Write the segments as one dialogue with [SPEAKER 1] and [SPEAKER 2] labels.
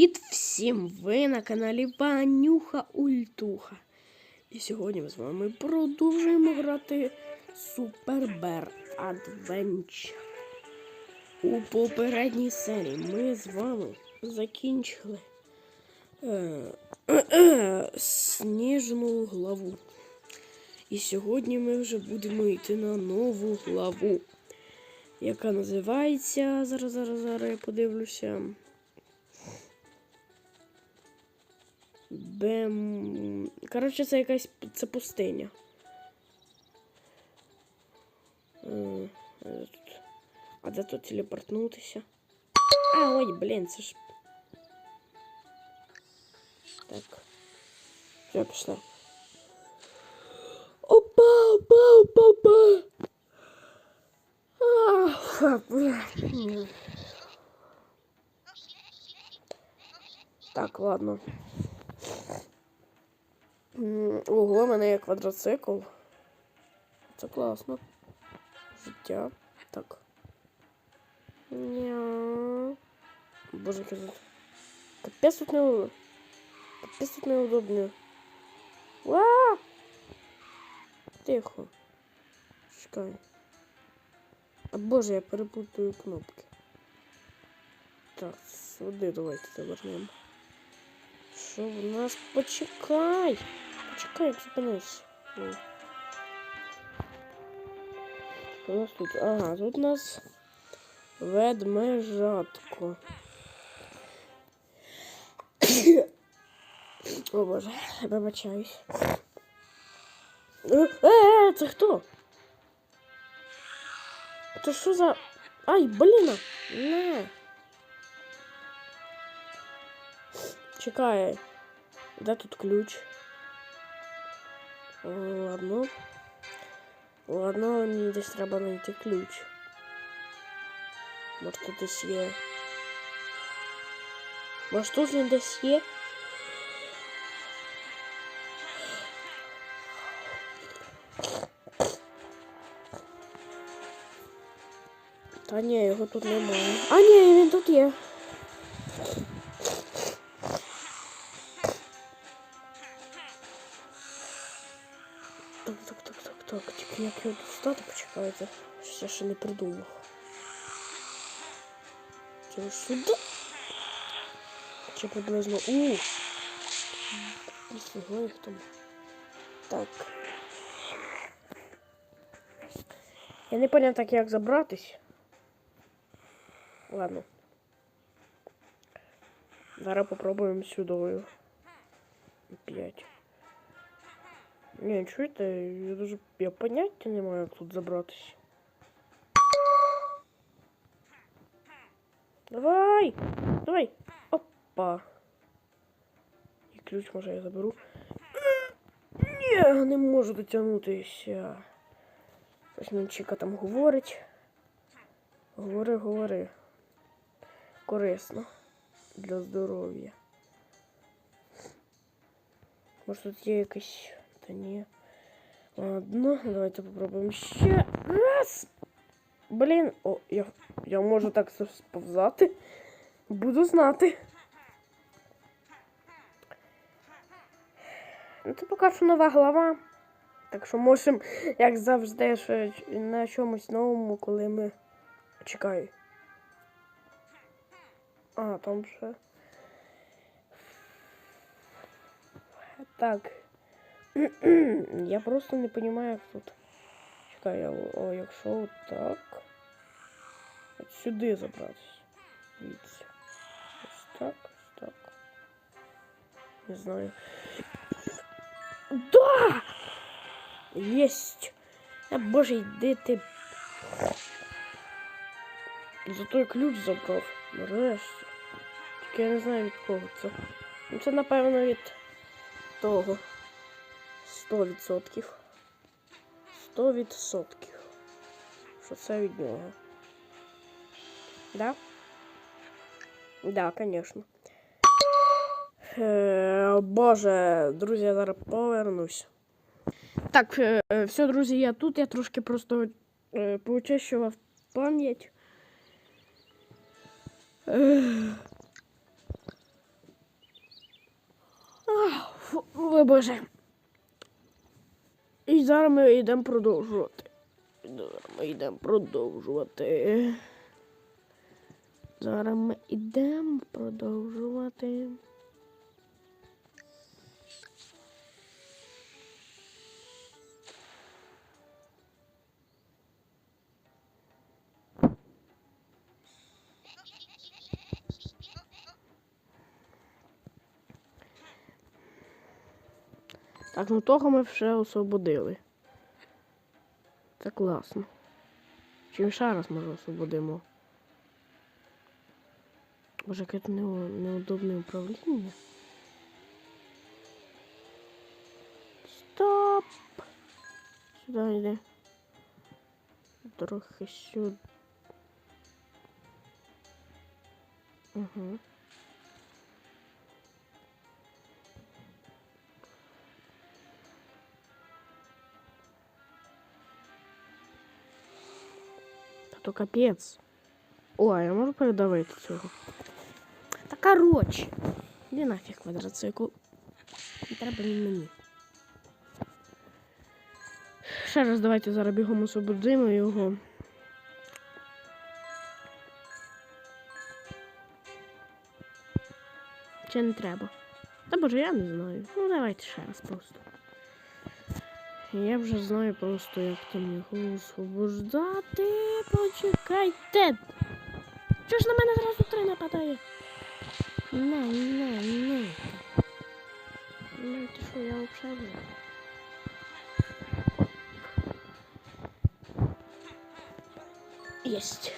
[SPEAKER 1] Привіт всім! Ви на каналі Ванюха Ультуха. І сьогодні ми з вами продовжуємо грати Super Bear Adventure. У попередній серії ми з вами закінчили е, е, сніжну главу. І сьогодні ми вже будемо йти на нову главу, яка називається. Зараз, зараз, зараз я подивлюся. Бем. Коротше, це якась це пустиня. Е, е. А де тут телепортнутися? А, ой, блін, це ж. Так. Все, пішла. Опа, опа, опа, опа. А, ха, бля. Ні. Так, ладно. Ого, в мене є квадроцикл. Це класно. Життя. Так. Ня. Боже, яке тут. Капець тут не... Капець тут неудобно. Ва! Тихо. Чекай. А боже, я перепутаю кнопки. Так, сюди давайте завернемо. Що в нас? Почекай! Почекай, зупинись. Що у нас тут? Ага, тут у нас ведмежатко. О боже, вибачаюсь. Е, е, це хто? Це що за... Ай, блін! Не. Чекай. Де тут ключ? О, Ладно. Ладно, мені десь треба знайти ключ. Може тут десь є. Може тут він десь є? Та ні, його тут немає. А ні, він тут є. Так. Тільки як його достати, почекайте. Щось я ще не придумав. Це сюди. Чи приблизно. У! Ніфіга їх там. Так. Я не поняв так, як забратись. Ладно. Зараз попробуємо сюдою. П'ять. Не, чуєте, я даже я поняття не маю, як тут забратись. Давай! Давай! Опа! І ключ може я заберу. Ні, не можу дотягнутися. Ось там говорить. Говори, говори. Корисно. Для здоров'я. Може тут є якась. Ні. Ладно, давайте попробуємо ще раз. Блін, о, я, я можу так сповзати. Буду знати. Ну, це поки що нова глава. Так що можемо, як завжди, що на чомусь новому, коли ми. Чекай. А, там ще. Так. Я просто не як тут. Чекай, о, якщо отак. От сюди забратись. Дивіться. Ось так, ось так. Не знаю. Да! Єсть! А боже, йди ти. Зато я ключ забрав. Нарешті. Тільки я не знаю від кого це. Ну це напевно від того. 100%. 100%. Що це від нього? Да? Да, звісно. Е, боже, друзі, я зараз повернусь. Так, е, е, все, друзі, я тут. Я трошки просто поучащував пам'ять. Е, О, ну Боже. І зараз ми йдемо продовжувати. Зараз ми йдемо продовжувати. Зараз ми йдемо продовжувати. Так, ну того ми вже освободили. Це класно. Чим ще раз може освободимо? Може, яке нео- неудобне управління? Стоп! Сюди йде. Трохи сюди. Угу. То капець. О, а я можу передавити цього. Та коротше. Іди нафіг квадроцикл. Не треба він мені. Ще раз давайте зараз бігом освободимо його. Чи не треба? Та боже, я не знаю. Ну давайте ще раз просто. Я вже знаю просто, як там його освобождати. Почекайте. Чого ж на мене зразу три нападає? Не, не, не. Ну, ти що, я взагалі вже. Есть.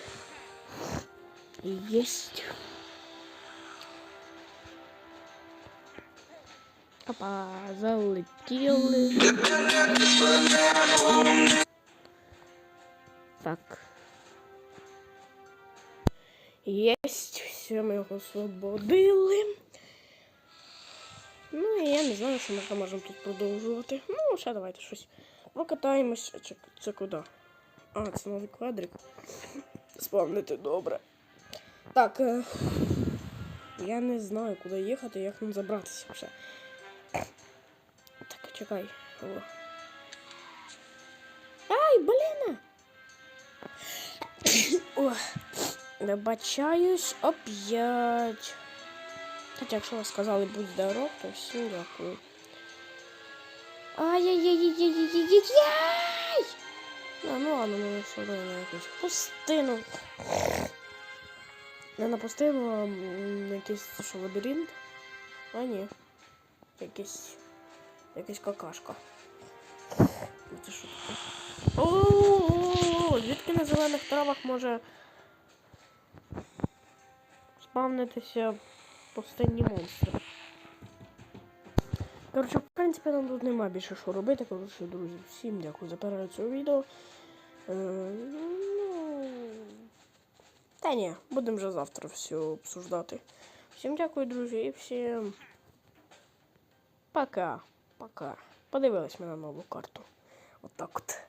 [SPEAKER 1] Опа, залетіли. Так. Єсть, все, ми його освободили. Ну і я не знаю, що ми там можемо тут продовжувати. Ну, ще давайте щось прокатаємось. Чи це куди? А, це новий квадрик. Спавнити добре. Так. Е... Я не знаю, куди їхати, як нам забратися вже. Так, чекай. О. Ай, блін! О, вибачаюсь оп'ять. Хоча, якщо ви сказали будь здоров, то всім дякую. Ай-яй-яй-яй-яй-яй-яй! А, ну ладно, ну все одно на якусь пустину. Не на пустину, а якийсь що, лабіринт. А ні. Якийсь. Якась какашка. Це що таке? О, звідки на зелених травах може спавнитися пустинні монстри? Коротше, в принципі, нам тут нема більше що робити. Коротше, друзі, всім дякую за перегляд цього відео. Е, ну, та ні, будемо вже завтра все обсуждати. Всім дякую, друзі, і всім Пока. Пока. Подивилась ми на нову карту. Отак от.